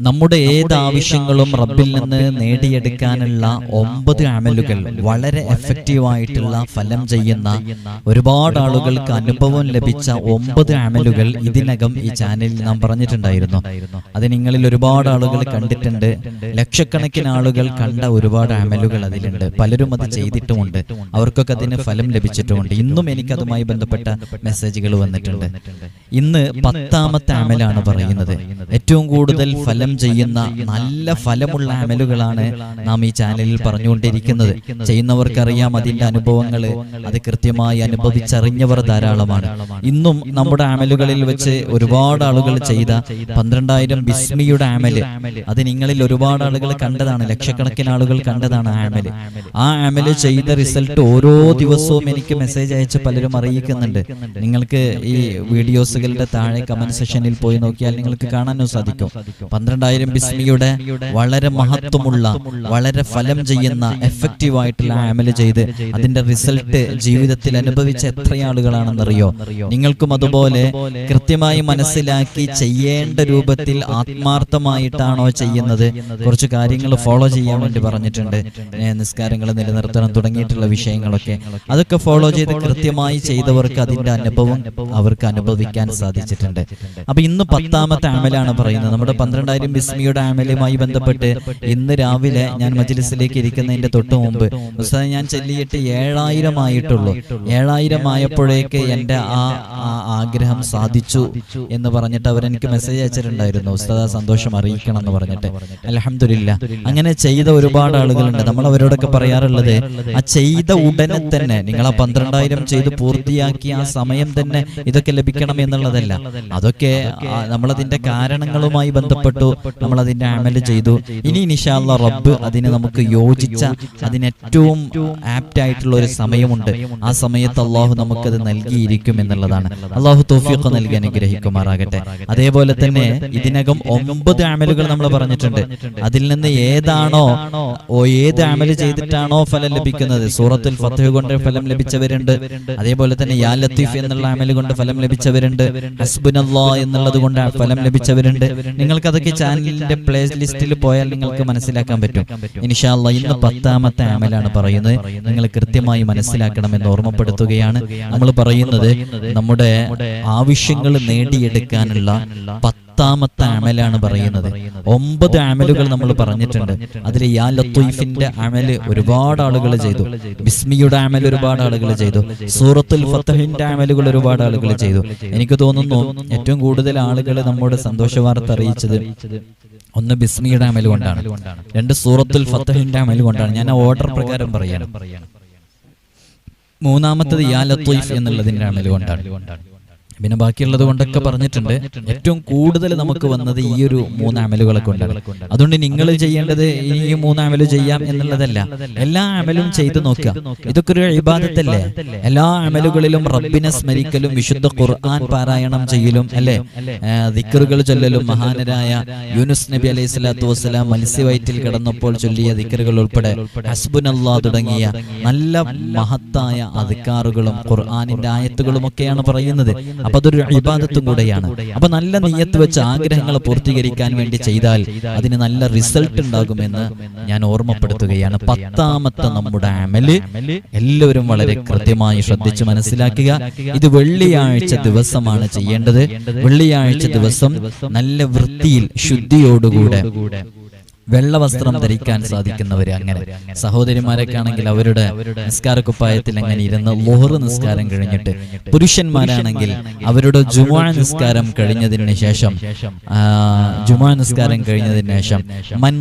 നമ്മുടെ ഏത് ആവശ്യങ്ങളും റബ്ബിൽ നിന്ന് നേടിയെടുക്കാനുള്ള ഒമ്പത് അമലുകൾ വളരെ എഫക്റ്റീവ് ആയിട്ടുള്ള ഫലം ചെയ്യുന്ന ഒരുപാട് ആളുകൾക്ക് അനുഭവം ലഭിച്ച ഒമ്പത് അമലുകൾ ഇതിനകം ഈ ചാനലിൽ നാം പറഞ്ഞിട്ടുണ്ടായിരുന്നു. അത് നിങ്ങളിൽ ഒരുപാട് ആളുകൾ കണ്ടിട്ടുണ്ട്. ലക്ഷക്കണക്കിന് ആളുകൾ കണ്ട ഒരുപാട് അമലുകൾ അതിലുണ്ട്. പലരും അത് ചെയ്തിട്ടുമുണ്ട്. അവർക്കൊക്കെ അതിന് ഫലം ലഭിച്ചിട്ടുമുണ്ട്. ഇന്നും എനിക്ക് അതുമായി ബന്ധപ്പെട്ട മെസ്സേജുകൾ വന്നിട്ടുണ്ട്. ഇന്ന് പത്താമത്തെ അമലാണ് പറയുന്നത്. ഏറ്റവും കൂടുതൽ ഫലം ചെയ്യുന്ന നല്ല ഫലമുള്ള അമലുകളാണ് നാം ഈ ചാനലിൽ പറഞ്ഞുകൊണ്ടിരിക്കുന്നത്. ചെയ്യുന്നവർക്കറിയാം അതിന്റെ അനുഭവങ്ങൾ. അത് കൃത്യമായി അനുഭവിച്ചറിഞ്ഞവർ ധാരാളമാണ്. ഇന്നും നമ്മുടെ അമലുകളിൽ വെച്ച് ഒരുപാട് ആളുകൾ ചെയ്ത പന്ത്രണ്ടായിരം ബിസ്മിയുടെ അമൽ. അത് നിങ്ങളിൽ ഒരുപാട് ആളുകൾ കണ്ടതാണ്. ലക്ഷക്കണക്കിന് ആളുകൾ കണ്ടതാണ് ആ അമൽ. ആ അമൽ. ചെയ്ത റിസൾട്ട് ഓരോ ദിവസവും എനിക്ക് മെസ്സേജ് അയച്ച് പലരും അറിയിക്കുന്നുണ്ട്. നിങ്ങൾക്ക് ഈ വീഡിയോസുകളുടെ താഴെ കമന്റ് സെഷനിൽ പോയി നോക്കിയാൽ നിങ്ങൾക്ക് കാണാനും സാധിക്കും. പന്ത്രണ്ടായിരം ബിസ്മിയുടെ വളരെ മഹത്വമുള്ള വളരെ ഫലം ചെയ്യുന്ന എഫക്റ്റീവ് ആയിട്ടുള്ള അമൽ ചെയ്ത് അതിന്റെ റിസൾട്ട് ജീവിതത്തിൽ അനുഭവിച്ച എത്ര ആളുകളാണെന്നറിയോ? നിങ്ങൾക്കും അതുപോലെ കൃത്യമായി മനസ്സിലാക്കി ചെയ്യേണ്ട രൂപത്തിൽ ആത്മാർത്ഥമായിട്ടാണോ ചെയ്യുന്നത്? കുറച്ച് കാര്യങ്ങൾ ഫോളോ ചെയ്യാൻ വേണ്ടി പറഞ്ഞിട്ടുണ്ട്. നിസ്കാരങ്ങൾ നിലനിർത്തണം തുടങ്ങിയിട്ടുള്ള വിഷയങ്ങളൊക്കെ. അതൊക്കെ ഫോളോ ചെയ്ത് കൃത്യമായി ചെയ്തവർക്ക് അതിന്റെ അനുഭവം അവർക്ക് അനുഭവിക്കാൻ സാധിച്ചിട്ടുണ്ട്. അപ്പൊ ഇന്ന് പത്താമത്തെ അമലാണ് പറയുന്നത്. നമ്മുടെ പന്ത്രണ്ടായിരം ബിസ്മിയുടെ ആമലയുമായി ബന്ധപ്പെട്ട് ഇന്ന് രാവിലെ ഞാൻ മജ്ലിസിലേക്ക് ഇരിക്കുന്നതിന്റെ തൊട്ട് മുമ്പ് ഞാൻ ചെല്ലിയിട്ട് ഏഴായിരം ആയിട്ടുള്ളൂ ഏഴായിരം ആയപ്പോഴേക്ക് എന്റെ ആ ആഗ്രഹം സാധിച്ചു എന്ന് പറഞ്ഞിട്ട് അവരെനിക്ക് മെസ്സേജ് അയച്ചിട്ടുണ്ടായിരുന്നു. ഉസ്താദ സന്തോഷം അറിയിക്കണം എന്ന് പറഞ്ഞിട്ട്. അലഹമില്ല അങ്ങനെ ചെയ്ത ഒരുപാട് ആളുകളുണ്ട്. നമ്മൾ അവരോടൊക്കെ പറയാറുള്ളത് ആ ചെയ്ത ഉടനെ തന്നെ നിങ്ങൾ ആ പന്ത്രണ്ടായിരം ചെയ്ത് പൂർത്തിയാക്കി ആ സമയം തന്നെ ഇതൊക്കെ ലഭിക്കണം എന്നുള്ളതല്ല. അതൊക്കെ നമ്മളതിന്റെ കാരണങ്ങളുമായി ബന്ധപ്പെട്ടു. നമ്മൾ അതിന്റെ അമൽ ചെയ്തു. ഇനി നിഷാല്ല റബ്ബ് അതിന് നമുക്ക് യോജിച്ച അതിന് ഏറ്റവും ആപ്റ്റ് ആയിട്ടുള്ള ഒരു സമയമുണ്ട്. ആ സമയത്ത് അള്ളാഹു നമുക്കത് നൽകിയിരിക്കും എന്നുള്ളതാണ്. അള്ളാഹു തോഫിയൊക്കെ നൽകി അനുഗ്രഹിക്കുമാറാകട്ടെ. അതേപോലെ തന്നെ ഇതിനകം ഒമ്പത് അമലുകൾ നമ്മൾ പറഞ്ഞിട്ടുണ്ട്. അതിൽ നിന്ന് ഏതാണോ ഓ ഏത് അമൽ ചെയ്തിട്ടാണോ ഫലം ലഭിക്കുന്നത്? സൂറത്തുൽ ഫത്തഹ് കൊണ്ട് ഫലം ലഭിച്ചവരുണ്ട്. അതേപോലെ തന്നെ യാ ലത്തീഫ് എന്നുള്ള അമൽ കൊണ്ട് ഫലം ലഭിച്ചവരുണ്ട്. ഹസ്ബുനല്ലാ എന്നുള്ളത് കൊണ്ട് ഫലം ലഭിച്ചവരുണ്ട്. നിങ്ങൾക്ക് അതൊക്കെ ചാനലിന്റെ പ്ലേ ലിസ്റ്റിൽ പോയാൽ നിങ്ങൾക്ക് മനസ്സിലാക്കാൻ പറ്റും. ഇൻഷാല്ല ഇന്ന് പത്താമത്തെ അമലാണ് പറയുന്നത്. നിങ്ങൾ കൃത്യമായി മനസ്സിലാക്കണമെന്ന് ഓർമ്മപ്പെടുത്തുകയാണ്. നമ്മൾ പറയുന്നത് നമ്മുടെ ആവശ്യങ്ങൾ നേടിയെടുക്കാനുള്ള പത്താമത്തെ അമലാണ് പറയുന്നത്. ഒമ്പത് അമലുകൾ നമ്മൾ പറഞ്ഞിട്ടുണ്ട്. അതിൽ യാ ലത്തീഫിന്റെ അമൽ ഒരുപാട് ആളുകൾ ചെയ്തു. ബിസ്മിയുടെ അമൽ ഒരുപാട് ആളുകൾ ചെയ്തു. സൂറത്തുൽ ഫത്തഹിന്റെ അമലുകൾ ഒരുപാട് ആളുകൾ ചെയ്തു. എനിക്ക് തോന്നുന്നു ഏറ്റവും കൂടുതൽ ആളുകൾ നമ്മുടെ സന്തോഷ വാർത്ത അറിയിച്ചത് ഒന്ന് ബിസ്മിയുടെ അമൽ കൊണ്ടാണ്. രണ്ട് സൂറത്തുൽ ഫത്തഹിന്റെ അമൽ കൊണ്ടാണ്. ഞാൻ ഓർഡർ പ്രകാരം പറയാണ് മൂന്നാമത്തത് യാ ലത്തീഫ് എന്നുള്ളതിന്റെ അമൽ കൊണ്ടാണ്. പിന്നെ ബാക്കിയുള്ളത് കൊണ്ടൊക്കെ പറഞ്ഞിട്ടുണ്ട്. ഏറ്റവും കൂടുതൽ നമുക്ക് വന്നത് ഈ ഒരു മൂന്ന് അമലുകളെ കൊണ്ടാണ്. അതുകൊണ്ട് നിങ്ങൾ ചെയ്യേണ്ടത് ഈ മൂന്ന് അമൽ ചെയ്യാം എന്നുള്ളതല്ല. എല്ലാ അമലും ചെയ്തു നോക്കുക. ഇതൊക്കെ ഒരു ഇബാദത്തല്ലേ? എല്ലാ അമലുകളിലും റബ്ബിനെ സ്മരിക്കലും വിശുദ്ധ ഖുർആൻ പാരായണം ചെയ്യലും അല്ലെ? ദിക്കറുകൾ ചൊല്ലലും മഹാനരായ യൂനുസ് നബി അലൈഹി സ്വലാത്തു വസ്സലാം മത്സ്യവയറ്റിൽ കിടന്നപ്പോൾ ചൊല്ലിയ ദിക്കറുകൾ ഉൾപ്പെടെ ഹസ്ബുനല്ലാ തുടങ്ങിയ നല്ല മഹത്തായ അധികാറുകളും ഖുർആാനിന്റെ ആയത്തുകളും ഒക്കെയാണ് പറയുന്നത് അപ്പൊ അതൊരു ഇബാദത്തും കൂടെയാണ്. അപ്പൊ നല്ല നീയത്ത് വെച്ച് ആഗ്രഹങ്ങൾ പൂർത്തീകരിക്കാൻ വേണ്ടി ചെയ്താൽ അതിന് നല്ല റിസൾട്ട് ഉണ്ടാകുമെന്ന് ഞാൻ ഓർമ്മപ്പെടുത്തുകയാണ്. പത്താമത്തെ നമ്മുടെ അമൽ. എല്ലാവരും വളരെ കൃത്യമായി ശ്രദ്ധിച്ച് മനസ്സിലാക്കുക. ഇത് വെള്ളിയാഴ്ച ദിവസമാണ് ചെയ്യേണ്ടത്. വെള്ളിയാഴ്ച ദിവസം നല്ല വൃത്തിയിൽ ശുദ്ധിയോടുകൂടെ വെള്ള വസ്ത്രം ധരിക്കാൻ സാധിക്കുന്നവര് അങ്ങനെ. സഹോദരിമാരൊക്കെ ആണെങ്കിൽ അവരുടെ നിസ്കാര കുപ്പായത്തിൽ അങ്ങനെ ഇരുന്ന് ലോഹറ് നിസ്കാരം കഴിഞ്ഞിട്ട് പുരുഷന്മാരാണെങ്കിൽ അവരുടെ ജുമാ നിസ്കാരം കഴിഞ്ഞതിന് ശേഷം ജുമാ നിസ്കാരം കഴിഞ്ഞതിന് ശേഷം മൻ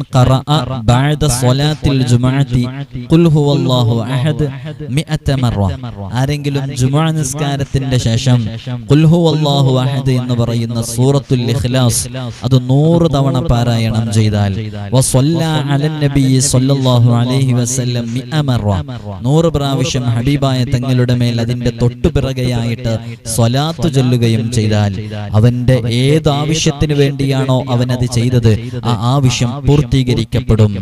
ആരെങ്കിലും ജുമാ നിസ്കാരത്തിന്റെ ശേഷം എന്ന് പറയുന്ന സൂറത്തുൽ ഇഖ്ലാസ് അത് നൂറ് തവണ പാരായണം ചെയ്താൽ നൂറ് പ്രാവശ്യം ഹബീബായ തങ്ങളുടെ മേൽ അതിന്റെ തൊട്ടുപിറകെയായിട്ട് സ്വലാത്ത് ചൊല്ലുകയും ചെയ്താൽ അവന്റെ ഏത് ആവശ്യത്തിന് വേണ്ടിയാണോ അവൻ അത് ചെയ്തത് ആ ആവശ്യം പൂർത്തീകരിക്കപ്പെടും.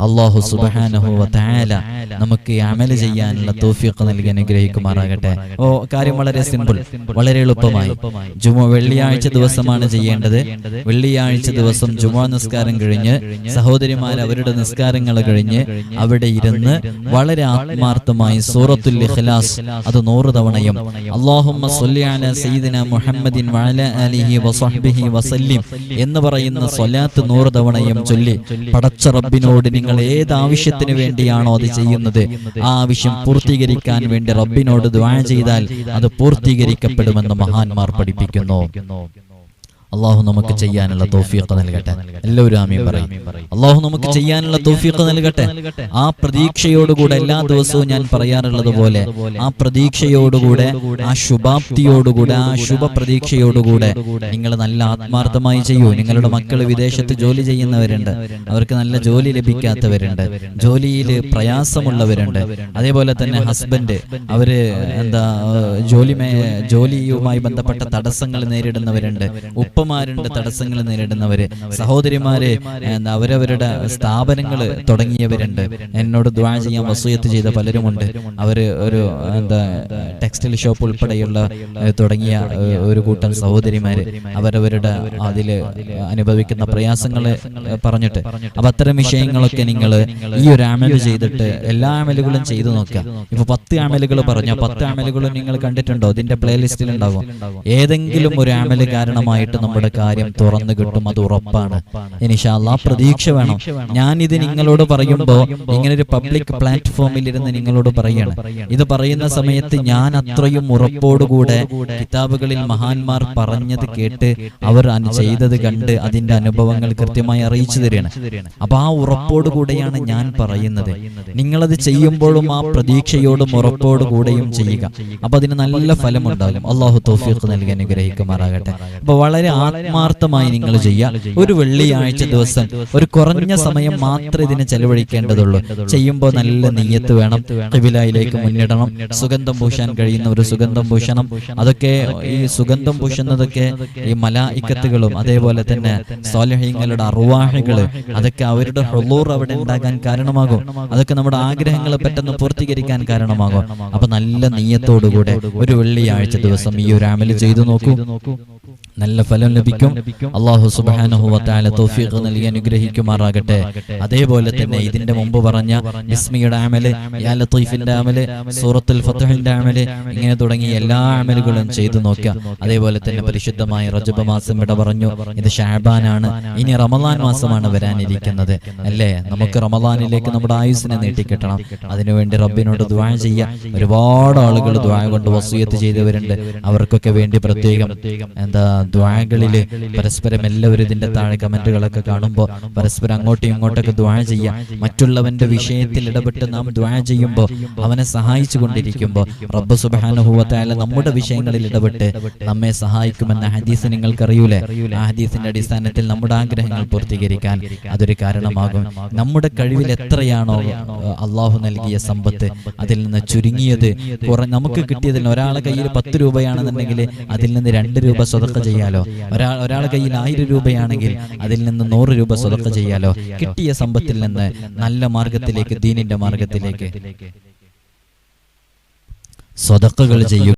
അള്ളാഹു സുബ്ഹാനഹു വ തആല നമുക്ക് അമൽ ചെയ്യാനുള്ള തൗഫീഖ് നൽകി അനുഗ്രഹിക്കുമാറാകട്ടെ. ഓ കാര്യം വളരെ സിമ്പിൾ. വളരെ എളുപ്പമായി. ജുമ വെള്ളിയാഴ്ച ദിവസമാണ് ചെയ്യേണ്ടത്. വെള്ളിയാഴ്ച ദിവസം ജുമാ നിസ്കാരം കഴിഞ്ഞ് സഹോദരിമാർ അവരുടെ നിസ്കാരങ്ങൾ കഴിഞ്ഞ് അവിടെ ഇരുന്ന് വളരെ ആത്മാർത്ഥമായി സൂറത്തുൽ ഇഖ്ലാസ് അത് നൂറ് തവണയും അല്ലാഹുമ്മ സ്വല്ലി അലാ സയ്യിദിന മുഹമ്മദിൻ വഅലാ ആലിഹി വസഹ്ബിഹി വസല്ലിം എന്ന് പറയുന്ന സ്വലാത്ത് നൂറ് തവണയും ചൊല്ലി പടച്ച റബ്ബിനോട് നിങ്ങൾ ഏത് ആവശ്യത്തിന് വേണ്ടിയാണോ അത് ചെയ്യുന്നത്? ആ ആവശ്യം പൂർത്തീകരിക്കാൻ വേണ്ടി റബ്ബിനോട് ദ്വാ ചെയ്താൽ അത് പൂർത്തീകരിക്കപ്പെടുമെന്ന് മഹാന്മാർ പഠിപ്പിക്കുന്നു. അള്ളാഹു നമുക്ക് ചെയ്യാനുള്ള തോഫീഖ് നൽകട്ടെ. എല്ലാവരും ആമീൻ പറയും. അള്ളാഹു നമുക്ക് ചെയ്യാനുള്ള തോഫീഖ് നൽകട്ടെ. ആ പ്രതീക്ഷയോടുകൂടെ എല്ലാ ദിവസവും ഞാൻ പറയാറുള്ളത് പോലെ ആ പ്രതീക്ഷയോടുകൂടെ ആ ശുഭാപ്തിയോടുകൂടെ ആ ശുഭ പ്രതീക്ഷയോടുകൂടെ നിങ്ങൾ നല്ല ആത്മാർത്ഥമായി ചെയ്യൂ. നിങ്ങളുടെ മക്കൾ വിദേശത്ത് ജോലി ചെയ്യുന്നവരുണ്ട്. അവർക്ക് നല്ല ജോലി ലഭിക്കാത്തവരുണ്ട്. ജോലിയിൽ പ്രയാസമുള്ളവരുണ്ട്. അതേപോലെ തന്നെ ഹസ്ബൻഡ് അവർ എന്താ ജോലി ജോലിയുമായി ബന്ധപ്പെട്ട തടസ്സങ്ങൾ നേരിടുന്നവരുണ്ട്. ഉപ്പമാരുണ്ട് തടസ്സങ്ങൾ നേരിടുന്നവര് സഹോദരിമാര് അവരവരുടെ സ്ഥാപനങ്ങൾ തുടങ്ങിയവരുണ്ട്. എന്നോട് ദ്വാ ചെയ്യാൻ വസൂയത്ത് ചെയ്ത പലരുമുണ്ട്. അവർ ഒരു എന്താ ടെക്സ്റ്റൈൽ ഷോപ്പ് ഉൾപ്പെടെയുള്ള തുടങ്ങിയ ഒരു കൂട്ടം സഹോദരിമാര് അവരവരുടെ അതിൽ അനുഭവിക്കുന്ന പ്രയാസങ്ങൾ പറഞ്ഞിട്ട്. അപ്പൊ അത്തരം വിഷയങ്ങളൊക്കെ നിങ്ങൾ ഈ ഒരു അമൽ ചെയ്തിട്ട് എല്ലാ അമലുകളും ചെയ്തു നോക്കുക. ഇപ്പൊ പത്ത് അമലുകൾ പറഞ്ഞു. പത്ത് അമലുകളും നിങ്ങൾ കണ്ടിട്ടുണ്ടോ? ഇതിന്റെ പ്ലേലിസ്റ്റിൽ ഉണ്ടാകും ഏതെങ്കിലും ഒരു അമൽ കാരണമായിട്ട് നമ്മുടെ കാര്യം തുറന്നു കിട്ടും അത് ഉറപ്പാണ്. ഇനിഷാല്ല പ്രതീക്ഷ വേണം. ഞാൻ ഇത് നിങ്ങളോട് പറയുമ്പോ ഇങ്ങനെ ഒരു പബ്ലിക് പ്ലാറ്റ്ഫോമിൽ ഇരുന്ന് നിങ്ങളോട് പറയണം. ഇത് പറയുന്ന സമയത്ത് ഞാൻ അത്രയും ഉറപ്പോടുകൂടെ കിതാബുകളിൽ മഹാന്മാർ പറഞ്ഞത് കേട്ട് അവർ ചെയ്തത് കണ്ട് അതിന്റെ അനുഭവങ്ങൾ കൃത്യമായി അറിയിച്ചു തരികയാണ്. അപ്പൊ ആ ഉറപ്പോടുകൂടെയാണ് ഞാൻ പറയുന്നത്. നിങ്ങളത് ചെയ്യുമ്പോഴും ആ പ്രതീക്ഷയോടും ഉറപ്പോടുകൂടെയും ചെയ്യുക. അപ്പൊ അതിന് നല്ല ഫലമുണ്ടാകും. അള്ളാഹു തൗഫീഖ് നൽകി അനുഗ്രഹിക്കുമാറാകട്ടെ. അപ്പൊ വളരെ ആത്മാർത്ഥമായി നിങ്ങൾ ചെയ്യുക. ഒരു വെള്ളിയാഴ്ച ദിവസം ഒരു കുറഞ്ഞ സമയം മാത്രമേ ഇതിനെ ചെലവഴിക്കേണ്ടതുള്ളൂ. ചെയ്യുമ്പോൾ നല്ല നെയ്യത്ത് വേണം കിബിലായിലേക്ക് മുന്നിടണം സുഗന്ധം പൂശാൻ കഴിയുന്ന ഒരു സുഗന്ധം പൂശണം. അതൊക്കെ ഈ സുഗന്ധം പൂശുന്നതൊക്കെ ഈ മലായിക്കത്തുകളും അതേപോലെ തന്നെ സ്വാലഹ്യങ്ങളുടെ അറുവാഹികൾ അതൊക്കെ അവരുടെ ഹുളൂർ അവിടെ ഉണ്ടാകാൻ കാരണമാകും. അതൊക്കെ നമ്മുടെ ആഗ്രഹങ്ങൾ പെട്ടെന്ന് പൂർത്തീകരിക്കാൻ കാരണമാകും. അപ്പൊ നല്ല നെയ്യത്തോടുകൂടെ ഒരു വെള്ളിയാഴ്ച ദിവസം ഈ ഒരു അമൽ ചെയ്തു നോക്കൂ. നല്ല ഫലം ലഭിക്കും. അള്ളാഹു സുബ്ഹാനഹു തോഫീഖ് തൗഫീഖ് നൽകി അനുഗ്രഹിക്കുമാറാകട്ടെ. അതേപോലെ തന്നെ ഇതിന്റെ മുമ്പ് പറഞ്ഞ ഇസ്മിയുടെ അമൽ യാ ലത്തീഫിന്റെ അമൽ സൂറത്തുൽ ഫത്തഹിന്റെ അമൽ ഇങ്ങനെ തുടങ്ങി എല്ലാ അമലുകളും ചെയ്തു നോക്കുക അതേപോലെ തന്നെ പരിശുദ്ധമായ റജബ് മാസം ഇവിടെ പറഞ്ഞു. ഇത് ഷാബാനാണ്. ഇനി റമദാൻ മാസമാണ് വരാനിരിക്കുന്നത്. അല്ലേ? നമുക്ക് റമദാനിലേക്ക് നമ്മുടെ ആയുസിനെ നീട്ടിക്കിട്ടണം. അതിനുവേണ്ടി റബ്ബിനോട് ദ്വാ ചെയ്യുക ഒരുപാട് ആളുകൾ ദ്വാ കൊണ്ട് വസൂയത്ത് ചെയ്തവരുണ്ട്. അവർക്കൊക്കെ വേണ്ടി പ്രത്യേകം എന്താ ദ്വാകളിൽ പരസ്പരം എല്ലാവരും ഇതിന്റെ താഴെ കമന്റുകളൊക്കെ കാണുമ്പോൾ പരസ്പരം അങ്ങോട്ടും ഇങ്ങോട്ടൊക്കെ ദ്വാ ചെയ്യാം മറ്റുള്ളവന്റെ വിഷയത്തിൽ ഇടപെട്ട് നാം ദ്വാ ചെയ്യുമ്പോൾ അവനെ സഹായിച്ചു കൊണ്ടിരിക്കുമ്പോൾ റബ്ബ് സുബാനുഭവത്തായാലും നമ്മുടെ വിഷയങ്ങളിൽ ഇടപെട്ട് നമ്മെ സഹായിക്കുമെന്ന ഹദീസ് നിങ്ങൾക്കറിയൂലേ? ആ ഹദീസിന്റെ അടിസ്ഥാനത്തിൽ നമ്മുടെ ആഗ്രഹങ്ങൾ പൂർത്തീകരിക്കാൻ അതൊരു കാരണമാകും. നമ്മുടെ കഴിവിൽ എത്രയാണോ അള്ളാഹു നൽകിയ സമ്പത്ത് അതിൽ നിന്ന് ചുരുങ്ങിയത് കുറ നമുക്ക് കിട്ടിയതിൽ ഒരാളെ കയ്യിൽ പത്ത് രൂപയാണെന്നുണ്ടെങ്കിൽ അതിൽ നിന്ന് രണ്ട് രൂപ സ്വതക്ക ചെയ്യാലോ? ഒരാൾ ഒരാളെ കയ്യിൽ ആയിരം രൂപയാണെങ്കിൽ അതിൽ നിന്ന് നൂറ് രൂപ സ്വതക്ക ചെയ്യാലോ? കിട്ടിയ സമ്പത്തിൽ നിന്ന് നല്ല മാർഗത്തിലേക്ക് ദീനിന്റെ മാർഗത്തിലേക്ക് സ്വതക്കകൾ ചെയ്യുക